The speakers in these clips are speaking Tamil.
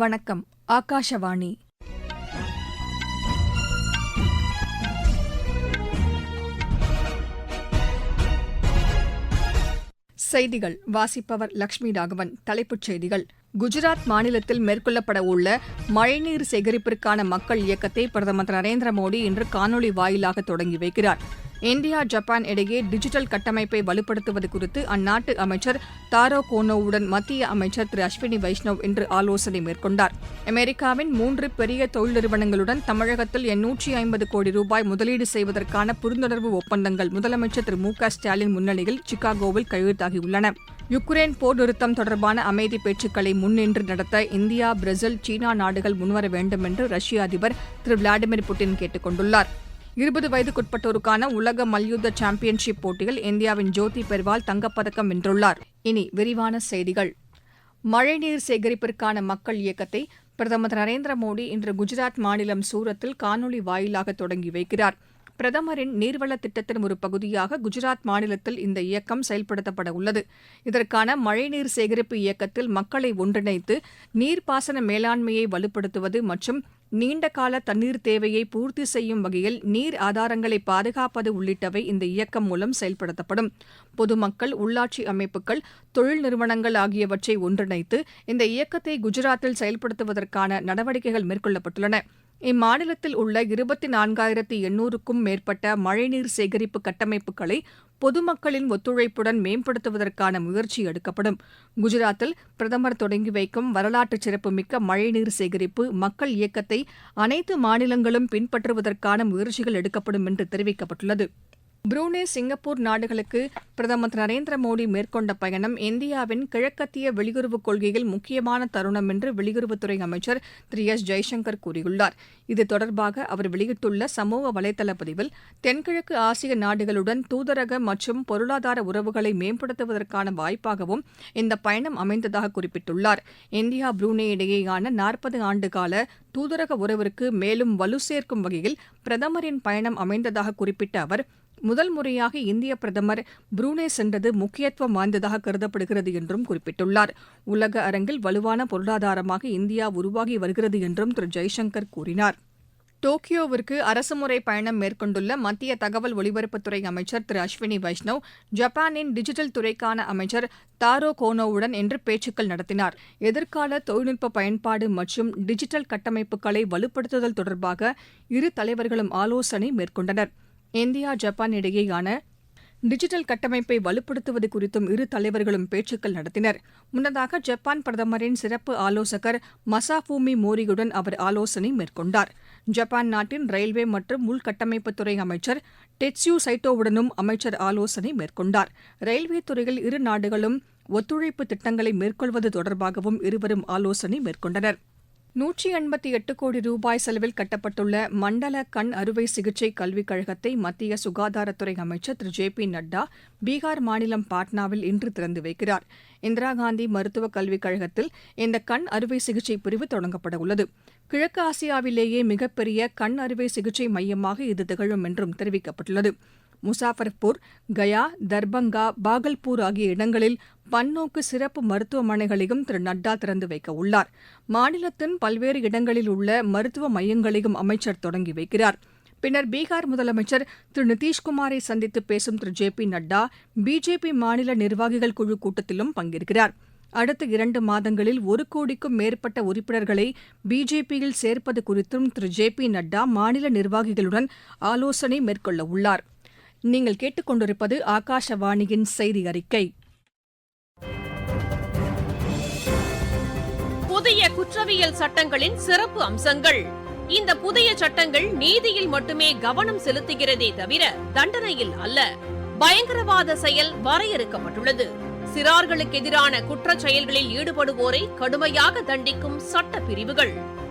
வணக்கம் ஆகாஷவாணி. செய்திகள் வாசிப்பவர் லக்ஷ்மி ராகவன் தலைப்புச் செய்திகள். குஜராத் மாநிலத்தில் மேற்கொள்ளப்பட உள்ள மழைநீர் சேகரிப்பிற்கான மக்கள் இயக்கத்தை பிரதமர் திரு நரேந்திர மோடி இன்று காணொலி வாயிலாக தொடங்கி வைக்கிறார். இந்தியா ஜப்பான் இடையே டிஜிட்டல் கட்டமைப்பை வலுப்படுத்துவது குறித்து அந்நாட்டு அமைச்சர் தாரோ கோனோவுடன் மத்திய அமைச்சர் திரு அஸ்வினி வைஷ்ணவ் இன்று ஆலோசனை மேற்கொண்டார். அமெரிக்காவின் மூன்று பெரிய தொழில் நிறுவனங்களுடன் தமிழகத்தில் எண்ணூற்றி ஐம்பது கோடி ரூபாய் முதலீடு செய்வதற்கான புரிந்துணர்வு ஒப்பந்தங்கள் முதலமைச்சர் திரு மு க ஸ்டாலின் முன்னிலையில் சிகாகோவில் கையெழுத்தாகியுள்ளன. யுக்ரைன் போர் நிறுத்தம் தொடர்பான அமைதி பேச்சுக்களை முன்னின்று நடத்த இந்தியா பிரேசில் சீனா நாடுகள் முன்வர வேண்டும் என்று ரஷ்ய அதிபர் திரு விளாடிமிர் புட்டின் கேட்டுக் கொண்டுள்ளாா் இருபது வயதுக்குட்பட்டோருக்கான உலக மல்யுத்த சாம்பியன்ஷிப் போட்டியில் இந்தியாவின் ஜோதி பெர்வால் தங்கப்பதக்கம் வென்றுள்ளார். இனி விரிவான செய்திகள். மழைநீர் சேகரிப்பிற்கான மக்கள் இயக்கத்தை பிரதமர் திரு நரேந்திர மோடி இன்று குஜராத் மாநிலம் சூரத்தில் காணொலி வாயிலாக தொடங்கி வைக்கிறார். பிரதமரின் நீர்வள திட்டத்தின் ஒரு பகுதியாக குஜராத் மாநிலத்தில் இந்த இயக்கம் செயல்படுத்தப்பட உள்ளது. இதற்கான மழைநீர் சேகரிப்பு இயக்கத்தில் மக்களை ஒன்றிணைத்து நீர்ப்பாசன மேலாண்மையை வலுப்படுத்துவது மற்றும் நீண்டகால தண்ணீர் தேவையை பூர்த்தி செய்யும் வகையில் நீர் ஆதாரங்களை பாதுகாப்பது உள்ளிட்டவை இந்த இயக்கம் மூலம் செயல்படுத்தப்படும். பொதுமக்கள் உள்ளாட்சி அமைப்புகள் தொழில் நிறுவனங்கள் ஆகியவற்றை ஒன்றிணைத்து இந்த இயக்கத்தை குஜராத்தில் செயல்படுத்துவதற்கான நடவடிக்கைகள் மேற்கொள்ளப்பட்டுள்ளன. இம்மாநிலத்தில் உள்ள இருபத்தி நான்காயிரத்து எண்ணூறுக்கும் மேற்பட்ட மழைநீர் சேகரிப்பு கட்டமைப்புகளை பொதுமக்களின் ஒத்துழைப்புடன் மேம்படுத்துவதற்கான முயற்சி எடுக்கப்படும். குஜராத்தில் பிரதமர் தொடங்கி வைக்கும் வரலாற்று சிறப்புமிக்க மழைநீர் சேகரிப்பு மக்கள் இயக்கத்தை அனைத்து மாநிலங்களும் பின்பற்றுவதற்கான முயற்சிகள் எடுக்கப்படும் என்று தெரிவிக்கப்பட்டுள்ளது. புரூனே சிங்கப்பூர் நாடுகளுக்கு பிரதமர் திரு நரேந்திர மோடி மேற்கொண்ட பயணம் இந்தியாவின் கிழக்கத்திய வெளியுறவுக் கொள்கையில் முக்கியமான தருணம் என்று வெளியுறவுத்துறை அமைச்சர் திரு எஸ் ஜெய்சங்கர் கூறியுள்ளார். இது தொடர்பாக அவர் வெளியிட்டுள்ள சமூக வலைதள பதிவில் தென்கிழக்கு ஆசிய நாடுகளுடன் தூதரக மற்றும் பொருளாதார உறவுகளை மேம்படுத்துவதற்கான வாய்ப்பாகவும் இந்த பயணம் அமைந்ததாக குறிப்பிட்டுள்ளார். இந்தியா புரூனே இடையேயான நாற்பது ஆண்டுகால தூதரக உறவிற்கு மேலும் வலு சேர்க்கும் வகையில் பிரதமரின் பயணம் அமைந்ததாக குறிப்பிட்ட அவர் முதல் முறையாக இந்திய பிரதமர் புரூனே சென்றது முக்கியத்துவம் வாய்ந்ததாக கருதப்படுகிறது என்றும் குறிப்பிட்டுள்ளார். உலக அரங்கில் வலுவான பொருளாதாரமாக இந்தியா உருவாகி வருகிறது என்றும் திரு ஜெய்சங்கர் கூறினார். டோக்கியோவிற்கு அரசுமுறை பயணம் மேற்கொண்டுள்ள மத்திய தகவல் ஒலிபரப்புத்துறை அமைச்சர் திரு அஸ்வினி வைஷ்ணவ் ஜப்பானின் டிஜிட்டல் துறைக்கான அமைச்சர் தாரோ கோனோவுடன் இன்று பேச்சுக்கள் நடத்தினார். எதிர்கால தொழில்நுட்ப பயன்பாடு மற்றும் டிஜிட்டல் கட்டமைப்புகளை வலுப்படுத்துதல் தொடர்பாக இரு தலைவர்களும் ஆலோசனை மேற்கொண்டனர். இந்தியா ஜப்பான் இடையேயான டிஜிட்டல் கட்டமைப்பை வலுப்படுத்துவது குறித்தும் இரு தலைவர்களும் பேச்சுக்கள் நடத்தினர். முன்னதாக ஜப்பான் பிரதமரின் சிறப்பு ஆலோசகர் மசாஃபூமி மோரியுடன் அவர் ஆலோசனை மேற்கொண்டார். ஜப்பான் நாட்டின் ரயில்வே மற்றும் உள்கட்டமைப்புத்துறை அமைச்சர் டெட்ஸ்யூ சைட்டோவுடனும் அமைச்சர் ஆலோசனை மேற்கொண்டார். ரயில்வே துறையில் இரு நாடுகளும் ஒத்துழைப்பு திட்டங்களை மேற்கொள்வது தொடர்பாகவும் இருவரும் ஆலோசனை மேற்கொண்டனர். நூற்றி எண்பத்தி எட்டு கோடி ரூபாய் செலவில் கட்டப்பட்டுள்ள மண்டல கண் அறுவை சிகிச்சை கல்விக் கழகத்தை மத்திய சுகாதாரத்துறை அமைச்சர் திரு. ஜே. பி. நட்டா பீகார் மாநிலம் பாட்னாவில் இன்று திறந்து வைக்கிறார். இந்திரா காந்தி மருத்துவக் கல்விக் கழகத்தில் இந்த கண் அறுவை சிகிச்சை பிரிவு தொடங்கப்பட உள்ளது. கிழக்கு ஆசியாவிலேயே மிகப்பெரிய கண் அறுவை சிகிச்சை மையமாக இது திகழும் என்றும் தெரிவிக்கப்பட்டுள்ளது. முசாஃபர்பூர் கயா தர்பங்கா பாகல்பூர் ஆகிய இடங்களில் பன்னோக்கு சிறப்பு மருத்துவமனைகளையும் திரு நட்டா திறந்து வைக்க உள்ளார். மாநிலத்தின் பல்வேறு இடங்களில் உள்ள மருத்துவ மையங்களையும் அமைச்சர் தொடங்கி வைக்கிறார். பின்னர் பீகார் முதலமைச்சர் திரு நிதிஷ்குமாரை சந்தித்து பேசும் Thiru J P Nadda BJP மாநில நிர்வாகிகள் குழு கூட்டத்திலும் பங்கேற்கிறார். அடுத்த இரண்டு மாதங்களில் ஒரு கோடிக்கும் மேற்பட்ட உறுப்பினர்களை பிஜேபியில் சேர்ப்பது குறித்தும் திரு ஜே பி நட்டா மாநில நிர்வாகிகளுடன் ஆலோசனை மேற்கொள்ள உள்ளாா் நீங்கள் கேட்டுக்கொண்டிருப்பது ஆகாஷவாணியின் செய்தி அறிக்கை புதிய குற்றவியல் சட்டங்களின் சிறப்பு அம்சங்கள். இந்த புதிய சட்டங்கள் நீதியில் மட்டுமே கவனம் செலுத்துகிறதே தவிர தண்டனையில் அல்ல. பயங்கரவாத செயல் வரையறுக்கப்பட்டுள்ளது. சிறார்களுக்கு எதிரான குற்றச் செயல்களில் ஈடுபடுவோரை கடுமையாக தண்டிக்கும் சட்ட பிரிவுகள்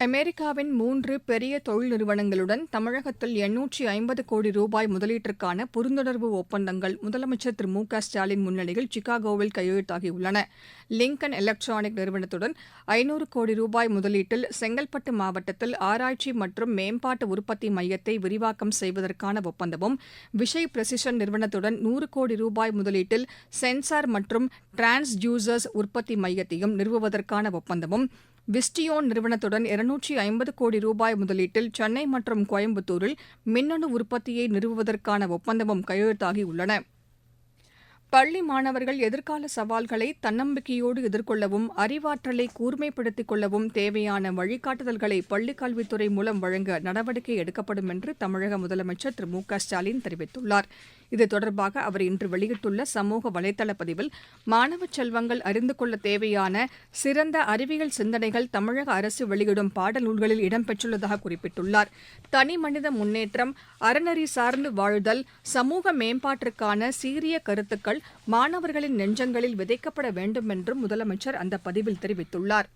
அமெரிக்காவின் மூன்று பெரிய தொழில் நிறுவனங்களுடன் தமிழகத்தில் எண்ணூற்றி ஐம்பது கோடி ரூபாய் முதலீட்டிற்கான புரிந்துணர்வு ஒப்பந்தங்கள் முதலமைச்சர் திரு மு க ஸ்டாலின் முன்னிலையில் சிகாகோவில் கையெழுத்தாகியுள்ளன. லிங்கன் எலக்ட்ரானிக் நிறுவனத்துடன் ஐநூறு கோடி ரூபாய் முதலீட்டில் செங்கல்பட்டு மாவட்டத்தில் ஆராய்ச்சி மற்றும் மேம்பாட்டு உற்பத்தி மையத்தை விரிவாக்கம் செய்வதற்கான ஒப்பந்தமும் விஷய் பிரசிஷன் நிறுவனத்துடன் நூறு கோடி ரூபாய் முதலீட்டில் சென்சார் மற்றும் டிரான்ஸ்டியூசர்ஸ் உற்பத்தி மையத்தையும் நிறுவுவதற்கான ஒப்பந்தமும் விஸ்டியோன் நிறுவனத்துடன் இருநூற்றி ஐம்பது கோடி ரூபாய் முதலீட்டில் சென்னை மற்றும் கோயம்புத்தூரில் மின்னணு உற்பத்தியை நிறுவுவதற்கான ஒப்பந்தமும் கையெழுத்தாகியுள்ளன. பள்ளி மாணவர்கள் எதிர்கால சவால்களை தன்னம்பிக்கையோடு எதிர்கொள்ளவும் அறிவாற்றலை கூர்மைப்படுத்திக் கொள்ளவும் தேவையான வழிகாட்டுதல்களை பள்ளிக் கல்வித்துறை மூலம் வழங்க நடவடிக்கை எடுக்கப்படும் என்று தமிழக முதலமைச்சர் திரு மு க ஸ்டாலின் தெரிவித்துள்ளார். இது தொடர்பாக அவர் இன்று வெளியிட்டுள்ள சமூக வலைதள பதிவில் மாணவ செல்வங்கள் அறிந்து கொள்ள தேவையான சிறந்த அறிவியல் சிந்தனைகள் தமிழக அரசு வெளியிடும் பாடநூல்களில் இடம்பெற்றுள்ளதாக குறிப்பிட்டுள்ளார். தனி மனித முன்னேற்றம் அறநெறி சார்ந்து வாழுதல் சமூக மேம்பாட்டிற்கான சீரிய கருத்துக்கள் மாணவர்களின் நெஞ்சங்களில் விதைக்கப்பட வேண்டும் என்றும் முதலமைச்சர் அந்த பதிவில் தெரிவித்துள்ளார்.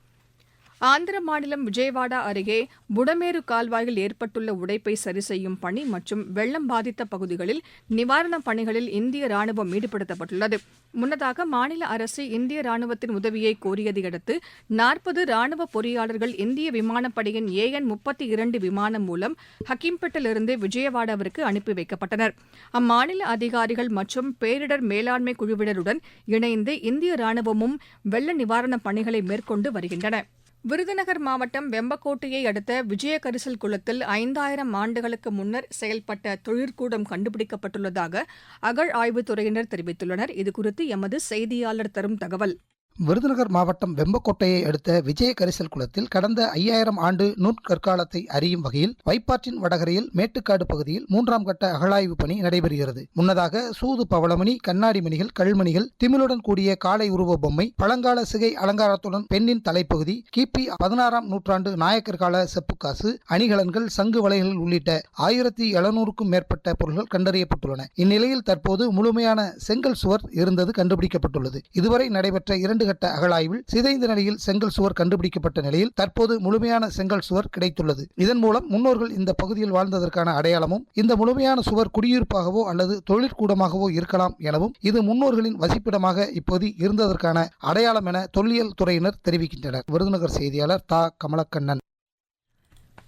ஆந்திர மாநிலம் விஜயவாடா அருகே புடமேரு கால்வாயில் ஏற்பட்டுள்ள உடைப்பை சரி செய்யும் பணி மற்றும் வெள்ளம் பாதித்த பகுதிகளில் நிவாரணப் பணிகளில் இந்திய ராணுவம் ஈடுபடுத்தப்பட்டுள்ளது. முன்னதாக மாநில அரசு இந்திய ராணுவத்தின் உதவியை கோரியதையடுத்து நாற்பது ராணுவ பொறியாளர்கள் இந்திய விமானப்படையின் ஏஎன் முப்பத்தி இரண்டு விமானம் மூலம் ஹக்கீம்பேட்டிலிருந்து விஜயவாடாவிற்கு அனுப்பி வைக்கப்பட்டனர். அம்மாநில அதிகாரிகள் மற்றும் பேரிடர் மேலாண்மை குழுவினருடன் இணைந்து இந்திய ராணுவமும் வெள்ள நிவாரணப் பணிகளை மேற்கொண்டு வருகின்றன. விருதுநகர் மாவட்டம் வெம்பக்கோட்டையை அடுத்த விஜயகரிசல் குளத்தில் ஐந்தாயிரம் ஆண்டுகளுக்கு முன்னர் செயல்பட்ட தொழிற்கூடம் கண்டுபிடிக்கப்பட்டுள்ளதாக அகழ் ஆய்வுத்துறையினர் தெரிவித்துள்ளனர். இதுகுறித்து எமது செய்தியாளர் தரும் தகவல். விருதுநகர் மாவட்டம் வெம்பக்கோட்டையை அடுத்த விஜய கரிசல் குளத்தில் கடந்த ஐயாயிரம் ஆண்டு நுண்கற்காலத்தை அறியும் வகையில் வைப்பாற்றின் வடகரையில் மேட்டுக்காடு பகுதியில் மூன்றாம் கட்ட அகழாய்வு பணி நடைபெறுகிறது. முன்னதாக சூது பவளமணி கண்ணாடி மணிகள் கல்மணிகள் திமிழுடன் கூடிய காளை உருவ பொம்மை பழங்கால சிகை அலங்காரத்துடன் பெண்ணின் தலைப்பகுதி கிபி பதினாறாம் நூற்றாண்டு நாயக்கர் கால செப்புக்காசு அணிகலன்கள் சங்கு வலைகள் உள்ளிட்ட ஆயிரத்தி எழுநூறுக்கும் மேற்பட்ட பொருட்கள் கண்டறியப்பட்டுள்ளன. இந்நிலையில் தற்போது முழுமையான செங்கல் சுவர் இருந்தது கண்டுபிடிக்கப்பட்டுள்ளது. இதுவரை நடைபெற்ற இரண்டு கட்ட அகழாய்வில் சிதைந்த நிலையில் செங்கல் சுவர் கண்டுபிடிக்கப்பட்ட நிலையில் தற்போது முழுமையான செங்கல் சுவர் கிடைத்துள்ளது. இதன் மூலம் முன்னோர்கள் இந்த பகுதியில் வாழ்ந்ததற்கான அடையாளமும் இந்த முழுமையான சுவர் குடியிருப்பாகவோ அல்லது தொழிற்கூடமாகவோ இருக்கலாம் எனவும் இது முன்னோர்களின் வசிப்பிடமாக இப்போது இருந்ததற்கான அடையாளம் என தொல்லியல் துறையினர் தெரிவிக்கின்றனர். விருதுநகர் செய்தியாளர் தா. கமலக்கண்ணன்.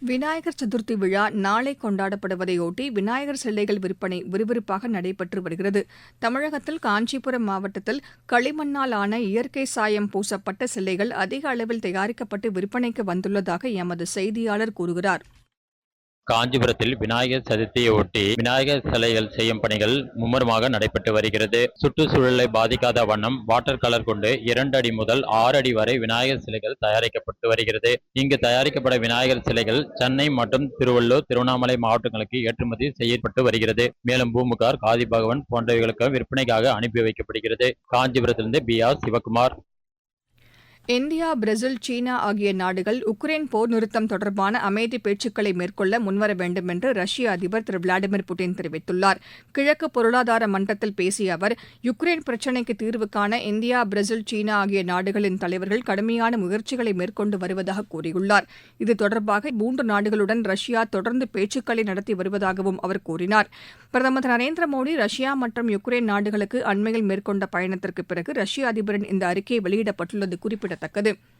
விநாயகர் சதுர்த்தி விழா நாளை கொண்டாடப்படுவதையொட்டி விநாயகர் சிலைகள் விற்பனை விறுவிறுப்பாக நடைபெற்று வருகிறது. தமிழகத்தில் காஞ்சிபுரம் மாவட்டத்தில் களிமண்ணால் ஆன இயற்கை சாயம் பூசப்பட்ட சிலைகள் அதிக அளவில் தயாரிக்கப்பட்டு விற்பனைக்கு வந்துள்ளதாக எமது செய்தியாளர் கூறுகிறார். காஞ்சிபுரத்தில் விநாயகர் சதுர்த்தியை ஒட்டி விநாயகர் சிலைகள் செய்யும் பணிகள் மும்முரமாக நடைபெற்று வருகிறது. சுற்றுச்சூழலை பாதிக்காத வண்ணம் வாட்டர் கலர் கொண்டு இரண்டு அடி முதல் ஆறு அடி வரை விநாயகர் சிலைகள் தயாரிக்கப்பட்டு வருகிறது. இங்கு தயாரிக்கப்பட விநாயகர் சிலைகள் சென்னை மற்றும் திருவள்ளூர் திருவண்ணாமலை மாவட்டங்களுக்கு ஏற்றுமதி செய்யப்பட்டு வருகிறது. மேலும் பூமுகார் காதி பகவன் போன்றவைகளுக்கு விற்பனைக்காக அனுப்பி வைக்கப்படுகிறது. காஞ்சிபுரத்திலிருந்து P R Sivakumar. India Brazil சீனா ஆகிய நாடுகள் உக்ரைன் போர் நிறுத்தம் தொடர்பான அமைதி பேச்சுக்களை மேற்கொள்ள முன்வர வேண்டும் என்று ரஷ்ய அதிபர் திரு விளாடிமிர் புட்டின் தெரிவித்துள்ளார். கிழக்கு பொருளாதார மன்றத்தில் பேசிய அவர் யுக்ரைன் பிரச்சினைக்கு தீர்வு காண இந்தியா பிரேசில் சீனா ஆகிய நாடுகளின் தலைவர்கள் கடுமையான முயற்சிகளை மேற்கொண்டு வருவதாக கூறியுள்ளார். இது தொடர்பாக மூன்று நாடுகளுடன் ரஷ்யா தொடர்ந்து பேச்சுக்களை நடத்தி வருவதாகவும் அவர் கூறினார். பிரதமர் திரு நரேந்திர மோடி ரஷ்யா மற்றும் யுக்ரைன் நாடுகளுக்கு அண்மையில் மேற்கொண்ட பயணத்திற்கு பிறகு ரஷ்ய அதிபரின் இந்த அறிக்கை வெளியிடப்பட்டுள்ளது குறிப்பிடத்தக்கது.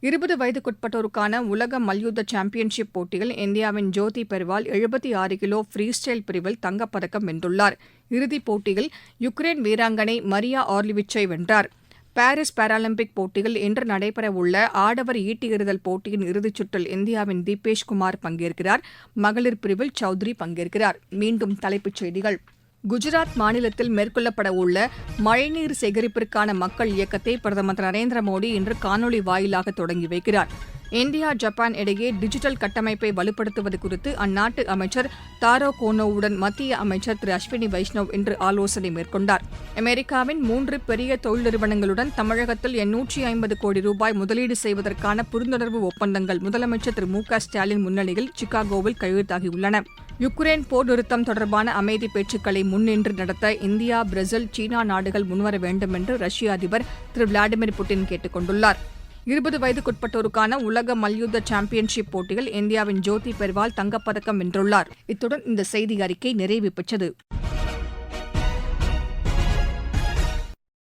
இருபது வயதுக்குட்பட்டோருக்கான உலக மல்யுத்த சாம்பியன்ஷிப் போட்டியில் இந்தியாவின் ஜோதி பெர்வால் எழுபத்தி ஆறு கிலோ ஃப்ரீ ஸ்டைல் பிரிவில் தங்கப்பதக்கம் வென்றுள்ளார். இறுதிப் போட்டியில் யுக்ரைன் வீராங்கனை மரியா ஆர்லிவிச்சை வென்றார். பாரிஸ் பாராலிம்பிக் போட்டியில் இன்று நடைபெறவுள்ள ஆடவர் ஈட்டி எறிதல் போட்டியின் இறுதிச் சுற்றில் இந்தியாவின் தீபேஷ் குமார் பங்கேற்கிறார். மகளிர் பிரிவில் சௌத்ரி பங்கேற்கிறார். மீண்டும் தலைப்புச் செய்திகள். குஜராத் மாநிலத்தில் மேற்கொள்ளப்பட உள்ள மழைநீர் சேகரிப்பிற்கான மக்கள் இயக்கத்தை பிரதமர் திரு நரேந்திர மோடி இன்று காணொலி வாயிலாக தொடங்கி வைக்கிறார். இந்தியா ஜப்பான் இடையே டிஜிட்டல் கட்டமைப்பை வலுப்படுத்துவது குறித்து அந்நாட்டு அமைச்சர் தாரோ கோனோவுடன் மத்திய அமைச்சர் திரு அஸ்வினி வைஷ்ணவ் இன்று ஆலோசனை மேற்கொண்டார். அமெரிக்காவின் மூன்று பெரிய தொழில் நிறுவனங்களுடன் தமிழகத்தில் எண்ணூற்றி ஐம்பது கோடி ரூபாய் முதலீடு செய்வதற்கான புரிந்துணர்வு ஒப்பந்தங்கள் முதலமைச்சர் திரு மு க ஸ்டாலின் முன்னிலையில் சிகாகோவில் கையெழுத்தாகியுள்ளன. யுக்ரைன் போர் நிறுத்தம் தொடர்பான அமைதி பேச்சுக்களை முன்னின்று நடத்த இந்தியா பிரேசில் சீனா நாடுகள் முன்வர வேண்டும் என்று ரஷ்ய அதிபர் திரு விளாடிமிர் புட்டின் கேட்டுக் கொண்டுள்ளார். இருபது வயதுக்குட்பட்டோருக்கான உலக மல்யுத்த சாம்பியன்ஷிப் போட்டியில் இந்தியாவின் ஜோதி பெர்வால் தங்கப்பதக்கம் வென்றுள்ளார். இத்துடன் இந்த செய்தி அறிக்கை நிறைவு பெற்றது.